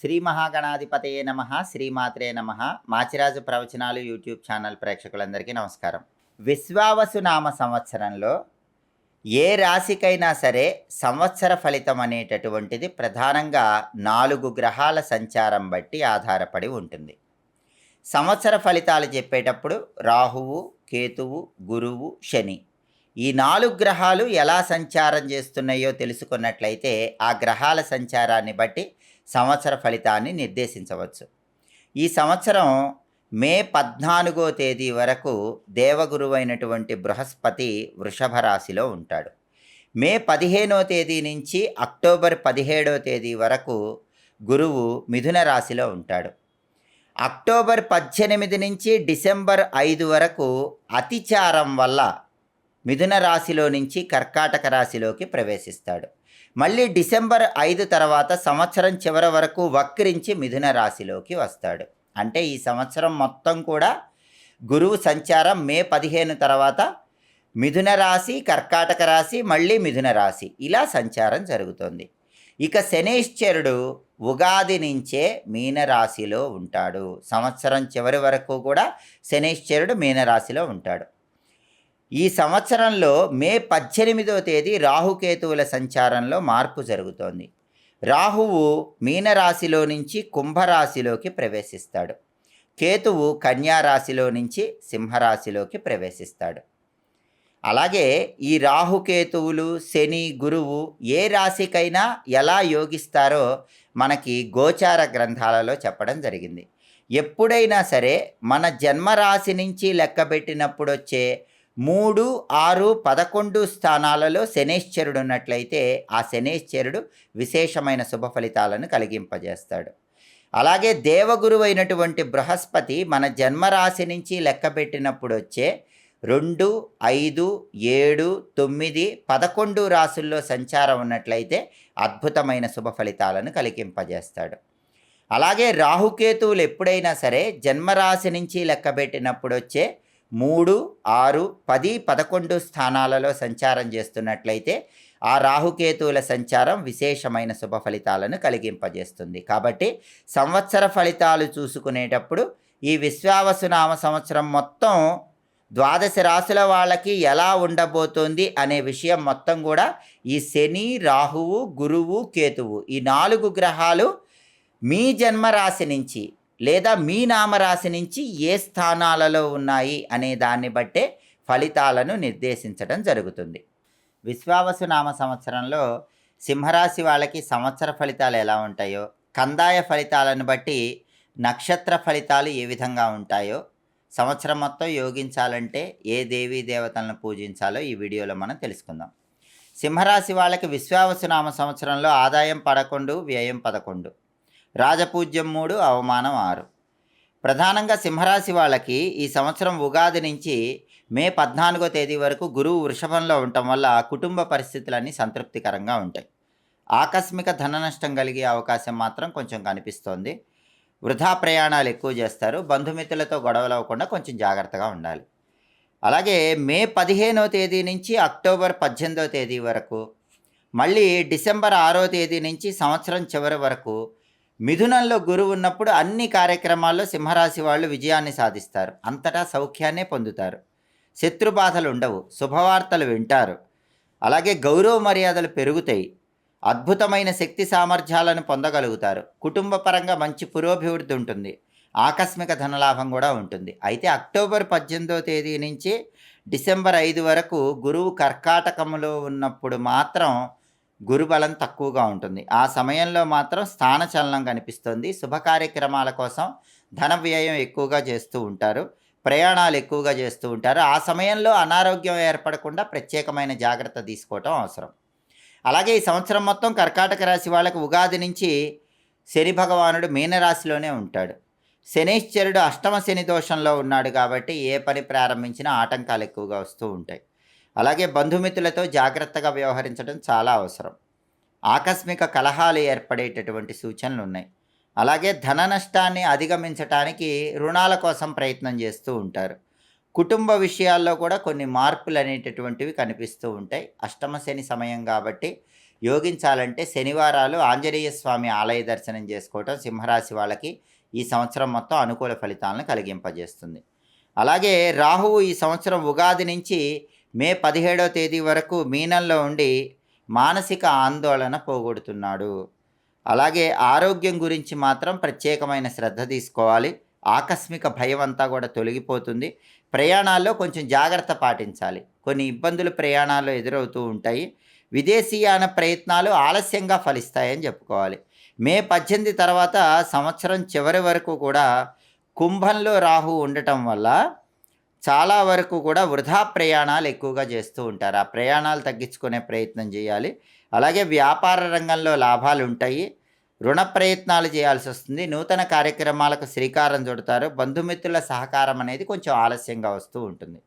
శ్రీ మహాగణాధిపతయే నమ శ్రీమాత్రే నమ. మాచిరాజు ప్రవచనాలు యూట్యూబ్ ఛానల్ ప్రేక్షకులందరికీ నమస్కారం. విశ్వావసు నామ సంవత్సరంలో ఏ రాశికైనా సరే సంవత్సర ఫలితం అనేటటువంటిది ప్రధానంగా నాలుగు గ్రహాల సంచారం బట్టి ఆధారపడి ఉంటుంది. సంవత్సర ఫలితాలు చెప్పేటప్పుడు రాహువు కేతువు గురువు శని. ఈ నాలుగు గ్రహాలు ఎలా సంచారం చేస్తున్నాయో తెలుసుకున్నట్లయితే ఆ గ్రహాల సంచారాన్ని బట్టి సంవత్సర ఫలితాన్ని నిర్దేశించవచ్చు. ఈ సంవత్సరం మే పద్నాలుగో తేదీ వరకు దేవగురువైనటువంటి బృహస్పతి వృషభ రాశిలో ఉంటాడు. మే పదిహేనో తేదీ నుంచి అక్టోబర్ పదిహేడో తేదీ వరకు గురువు మిథున రాశిలో ఉంటాడు. అక్టోబర్ పద్దెనిమిది నుంచి డిసెంబర్ ఐదు వరకు అతిచారం వల్ల మిథున రాశిలో నుంచి కర్కాటక రాశిలోకి ప్రవేశిస్తాడు. మళ్ళీ డిసెంబర్ ఐదు తర్వాత సంవత్సరం చివరి వరకు వక్రించి మిథున రాశిలోకి వస్తాడు. అంటే ఈ సంవత్సరం మొత్తం కూడా గురువు సంచారం మే పదిహేను తర్వాత మిథున రాశి కర్కాటక రాశి మళ్ళీ మిథున రాశి ఇలా సంచారం జరుగుతుంది. ఇక శనేశ్వరుడు ఉగాది నుంచే మీనరాశిలో ఉంటాడు. సంవత్సరం చివరి వరకు కూడా శనేశ్వరుడు మీనరాశిలో ఉంటాడు. ఈ సంవత్సరంలో మే పద్దెనిమిదో తేదీ రాహుకేతువుల సంచారంలో మార్పు జరుగుతోంది. రాహువు మీనరాశిలో నుంచి కుంభరాశిలోకి ప్రవేశిస్తాడు. కేతువు కన్యారాశిలో నుంచి సింహరాశిలోకి ప్రవేశిస్తాడు. అలాగే ఈ రాహుకేతువులు శని గురువు ఏ రాశికైనా ఎలా యోగిస్తారో మనకి గోచార గ్రంథాలలో చెప్పడం జరిగింది. ఎప్పుడైనా సరే మన జన్మరాశి నుంచి లెక్కబెట్టినప్పుడు వచ్చే మూడు ఆరు పదకొండు స్థానాలలో శనేశ్వరుడు ఉన్నట్లయితే ఆ శనేశ్వరుడు విశేషమైన శుభ ఫలితాలను కలిగింపజేస్తాడు. అలాగే దేవగురు అయినటువంటి బృహస్పతి మన జన్మరాశి నుంచి లెక్కపెట్టినప్పుడు వచ్చే రెండు ఐదు ఏడు తొమ్మిది పదకొండు రాసుల్లో సంచారం ఉన్నట్లయితే అద్భుతమైన శుభ ఫలితాలను కలిగింపజేస్తాడు. అలాగే రాహుకేతువులు ఎప్పుడైనా సరే జన్మరాశి నుంచి లెక్కబెట్టినప్పుడు వచ్చే మూడు ఆరు పది పదకొండు స్థానాలలో సంచారం చేస్తున్నట్లయితే ఆ రాహుకేతువుల సంచారం విశేషమైన శుభ ఫలితాలను కలిగింపజేస్తుంది. కాబట్టి సంవత్సర ఫలితాలు చూసుకునేటప్పుడు ఈ విశ్వావసునామ సంవత్సరం మొత్తం ద్వాదశ రాశుల వాళ్ళకి ఎలా ఉండబోతోంది అనే విషయం మొత్తం కూడా ఈ శని రాహువు గురువు కేతువు ఈ నాలుగు గ్రహాలు మీ జన్మరాశి నుంచి లేదా మీ నామరాశి నుంచి ఏ స్థానాలలో ఉన్నాయి అనే దాన్ని బట్టే ఫలితాలను నిర్దేశించడం జరుగుతుంది. విశ్వావసు నామ సంవత్సరంలో సింహరాశి వాళ్ళకి సంవత్సర ఫలితాలు ఎలా ఉంటాయో కందాయ ఫలితాలను బట్టి నక్షత్ర ఫలితాలు ఏ విధంగా ఉంటాయో సంవత్సరం మొత్తం యోగించాలంటే ఏ దేవీ దేవతలను పూజించాలో ఈ వీడియోలో మనం తెలుసుకుందాం. సింహరాశి వాళ్ళకి విశ్వావసునామ సంవత్సరంలో ఆదాయం పదకొండు వ్యయం పదకొండు. రాజపూజ్యం మూడు అవమానం ఆరు. ప్రధానంగా సింహరాశి వాళ్ళకి ఈ సంవత్సరం ఉగాది నుంచి మే పద్నాలుగో తేదీ వరకు గురువు వృషభంలో ఉండటం వల్ల కుటుంబ పరిస్థితులన్నీ సంతృప్తికరంగా ఉంటాయి. ఆకస్మిక ధన నష్టం కలిగే అవకాశం మాత్రం కొంచెం కనిపిస్తోంది. వృధా ప్రయాణాలు ఎక్కువ చేస్తారు. బంధుమిత్రులతో గొడవలు అవ్వకుండా కొంచెం జాగ్రత్తగా ఉండాలి. అలాగే మే పదిహేనో తేదీ నుంచి అక్టోబర్ పద్దెనిమిదో తేదీ వరకు మళ్ళీ డిసెంబర్ ఆరో తేదీ నుంచి సంవత్సరం చివరి వరకు మిథునంలో గురువు ఉన్నప్పుడు అన్ని కార్యక్రమాల్లో సింహరాశి వాళ్ళు విజయాన్ని సాధిస్తారు. అంతటా సౌఖ్యాన్నే పొందుతారు. శత్రుబాధలు ఉండవు. శుభవార్తలు వింటారు. అలాగే గౌరవ మర్యాదలు పెరుగుతాయి. అద్భుతమైన శక్తి సామర్థ్యాలను పొందగలుగుతారు. కుటుంబ పరంగా మంచి పురోభివృద్ధి ఉంటుంది. ఆకస్మిక ధనలాభం కూడా ఉంటుంది. అయితే అక్టోబర్ పద్దెనిమిదో తేదీ నుంచి డిసెంబర్ ఐదు వరకు గురువు కర్కాటకంలో ఉన్నప్పుడు మాత్రం గురుబలం తక్కువగా ఉంటుంది. ఆ సమయంలో మాత్రం స్థానచలనం కనిపిస్తుంది. శుభ కార్యక్రమాల కోసం ధన వ్యయం ఎక్కువగా చేస్తూ ఉంటారు. ప్రయాణాలు ఎక్కువగా చేస్తూ ఉంటారు. ఆ సమయంలో అనారోగ్యం ఏర్పడకుండా ప్రత్యేకమైన జాగ్రత్త తీసుకోవటం అవసరం. అలాగే ఈ సంవత్సరం మొత్తం కర్కాటక రాశి వాళ్ళకి ఉగాది నుంచి శని భగవానుడు మీనరాశిలోనే ఉంటాడు. శనీశ్వరుడు అష్టమ శని దోషంలో ఉన్నాడు కాబట్టి ఏ పని ప్రారంభించినా ఆటంకాలు ఎక్కువగా వస్తూ ఉంటాయి. అలాగే బంధుమిత్రులతో జాగ్రత్తగా వ్యవహరించడం చాలా అవసరం. ఆకస్మిక కలహాలు ఏర్పడేటటువంటి సూచనలు ఉన్నాయి అలాగే ధన నష్టాన్ని అధిగమించటానికి రుణాల కోసం ప్రయత్నం చేస్తూ ఉంటారు. కుటుంబ విషయాల్లో కూడా కొన్ని మార్పులు అనేటటువంటివి కనిపిస్తూ ఉంటాయి. అష్టమ శని సమయం కాబట్టి యోగించాలంటే శనివారాలు ఆంజనేయ స్వామి ఆలయ దర్శనం చేసుకోవటం సింహరాశి వాళ్ళకి ఈ సంవత్సరం మొత్తం అనుకూల ఫలితాలను కలిగింపజేస్తుంది. అలాగే రాహువు ఈ సంవత్సరం ఉగాది నుంచి మే పదిహేడవ తేదీ వరకు మీనంలో ఉండి మానసిక ఆందోళన పోగొడుతున్నాడు. అలాగే ఆరోగ్యం గురించి మాత్రం ప్రత్యేకమైన శ్రద్ధ తీసుకోవాలి. ఆకస్మిక భయం అంతా కూడా తొలగిపోతుంది. ప్రయాణాల్లో కొంచెం జాగ్రత్త పాటించాలి. కొన్ని ఇబ్బందులు ప్రయాణాల్లో ఎదురవుతూ ఉంటాయి. విదేశీయాన ప్రయత్నాలు ఆలస్యంగా ఫలిస్తాయని చెప్పుకోవాలి. మే పద్దెనిమిది తర్వాత సంవత్సరం చివరి వరకు కూడా కుంభంలో రాహు ఉండటం వల్ల చాలా వరకు కూడా వృధా ప్రయాణాలు ఎక్కువగా చేస్తూ ఉంటారు. ఆ ప్రయాణాలు తగ్గించుకునే ప్రయత్నం చేయాలి. అలాగే వ్యాపార రంగంలో లాభాలు ఉంటాయి. రుణ ప్రయత్నాలు చేయాల్సి వస్తుంది. నూతన కార్యక్రమాలకు శ్రీకారం చుడతారు. బంధుమిత్రుల సహకారం అనేది కొంచెం ఆలస్యంగా వస్తూ ఉంటుంది.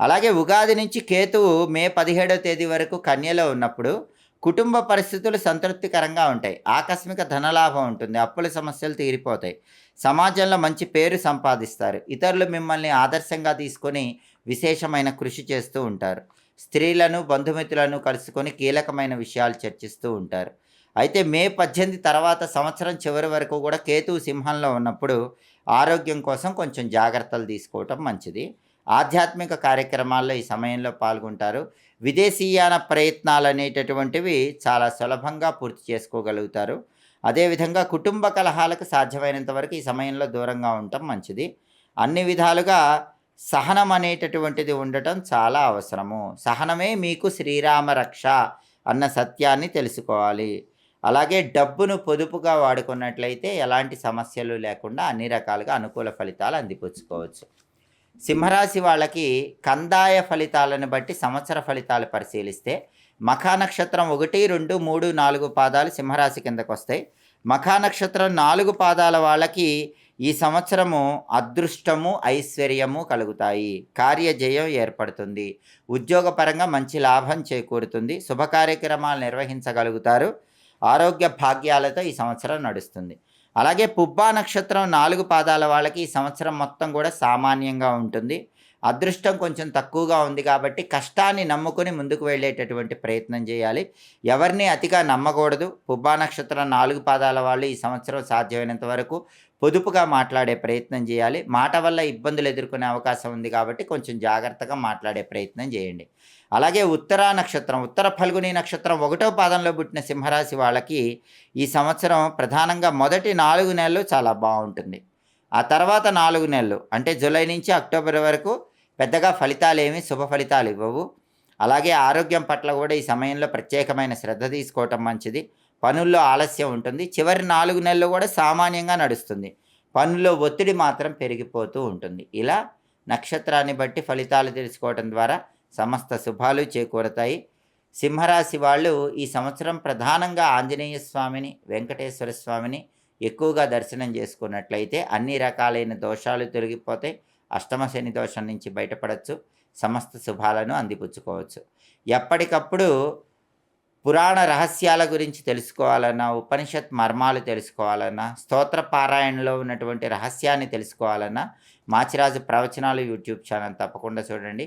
అలాగే ఉగాది నుంచి కేతువు మే పదిహేడవ తేదీ వరకు కన్యలో ఉన్నప్పుడు కుటుంబ పరిస్థితులు సంతృప్తికరంగా ఉంటాయి. ఆకస్మిక ధనలాభం ఉంటుంది. అప్పుల సమస్యలు తీరిపోతాయి. సమాజంలో మంచి పేరు సంపాదిస్తారు. ఇతరులు మిమ్మల్ని ఆదర్శంగా తీసుకొని విశేషమైన కృషి చేస్తూ ఉంటారు. స్త్రీలను బంధుమిత్రులను కలుసుకొని కీలకమైన విషయాలు చర్చిస్తూ ఉంటారు. అయితే మే పద్దెనిమిది తర్వాత సంవత్సరం చివరి వరకు కూడా కేతు సింహంలో ఉన్నప్పుడు ఆరోగ్యం కోసం కొంచెం జాగ్రత్తలు తీసుకోవటం మంచిది. ఆధ్యాత్మిక కార్యక్రమాల్లో ఈ సమయంలో పాల్గొంటారు. విదేశీయాన ప్రయత్నాలు అనేటటువంటివి చాలా సులభంగా పూర్తి చేసుకోగలుగుతారు. అదేవిధంగా కుటుంబ కలహాలకు సాధ్యమైనంత వరకు ఈ సమయంలో దూరంగా ఉండటం మంచిది. అన్ని విధాలుగా సహనం అనేటటువంటిది ఉండటం చాలా అవసరము. సహనమే మీకు శ్రీరామ రక్ష అన్న సత్యాన్ని తెలుసుకోవాలి. అలాగే డబ్బును పొదుపుగా వాడుకున్నట్లయితే ఎలాంటి సమస్యలు లేకుండా అన్ని రకాలుగా అనుకూల ఫలితాలు అందిపుచ్చుకోవచ్చు. సింహరాశి వాళ్ళకి కందాయ ఫలితాలను బట్టి సంవత్సర ఫలితాలు పరిశీలిస్తే మఖా నక్షత్రం ఒకటి రెండు మూడు నాలుగు పాదాలు సింహరాశి కిందకు వస్తాయి. మఖా నక్షత్రం నాలుగు పాదాల వాళ్ళకి ఈ సంవత్సరము అదృష్టము ఐశ్వర్యము కలుగుతాయి. కార్యజయం ఏర్పడుతుంది. ఉద్యోగపరంగా మంచి లాభం చేకూరుతుంది. శుభ కార్యక్రమాలు నిర్వహించగలుగుతారు. ఆరోగ్య భాగ్యాలతో ఈ సంవత్సరం నడుస్తుంది. అలాగే పుబ్బా నక్షత్రం నాలుగు పాదాల వాళ్ళకి ఈ సంవత్సరం మొత్తం కూడా సామాన్యంగా ఉంటుంది. అదృష్టం కొంచెం తక్కువగా ఉంది కాబట్టి కష్టాన్ని నమ్ముకొని ముందుకు వెళ్ళేటటువంటి ప్రయత్నం చేయాలి. ఎవరిని అతిగా నమ్మకూడదు. పుబ్బా నక్షత్రం నాలుగు పాదాల వాళ్ళు ఈ సంవత్సరం సాధ్యమైనంత వరకు పొదుపుగా మాట్లాడే ప్రయత్నం చేయాలి. మాట వల్ల ఇబ్బందులు ఎదుర్కొనే అవకాశం ఉంది కాబట్టి కొంచెం జాగ్రత్తగా మాట్లాడే ప్రయత్నం చేయండి. అలాగే ఉత్తర నక్షత్రం ఉత్తర ఫల్గుని నక్షత్రం ఒకటో పాదంలో పుట్టిన సింహరాశి వాళ్ళకి ఈ సంవత్సరం ప్రధానంగా మొదటి నాలుగు నెలలు చాలా బాగుంటుంది. ఆ తర్వాత నాలుగు నెలలు అంటే జూలై నుంచి అక్టోబర్ వరకు పెద్దగా ఫలితాలు ఏమి శుభ ఫలితాలు ఇవ్వవు. అలాగే ఆరోగ్యం పట్ల కూడా ఈ సమయంలో ప్రత్యేకమైన శ్రద్ధ తీసుకోవటం మంచిది. పనుల్లో ఆలస్యం ఉంటుంది. చివరి నాలుగు నెలలు కూడా సామాన్యంగా నడుస్తుంది. పనుల్లో ఒత్తిడి మాత్రం పెరిగిపోతూ ఉంటుంది. ఇలా నక్షత్రాన్ని బట్టి ఫలితాలు తెలుసుకోవటం ద్వారా సమస్త శుభాలు చేకూరతాయి. సింహరాశి వాళ్ళు ఈ సంవత్సరం ప్రధానంగా ఆంజనేయ స్వామిని వెంకటేశ్వర స్వామిని ఎక్కువగా దర్శనం చేసుకున్నట్లయితే అన్ని రకాలైన దోషాలు తొలగిపోతాయి అష్టమ శని దోషం నుంచి బయటపడవచ్చు సమస్త శుభాలను అందిపుచ్చుకోవచ్చు. ఎప్పటికప్పుడు పురాణ రహస్యాల గురించి తెలుసుకోవాలన్నా ఉపనిషత్ మర్మాలు తెలుసుకోవాలన్నా స్తోత్ర పారాయణలో ఉన్నటువంటి రహస్యాన్ని తెలుసుకోవాలన్నా మాచిరాజు ప్రవచనాలు యూట్యూబ్ ఛానల్ తప్పకుండా చూడండి.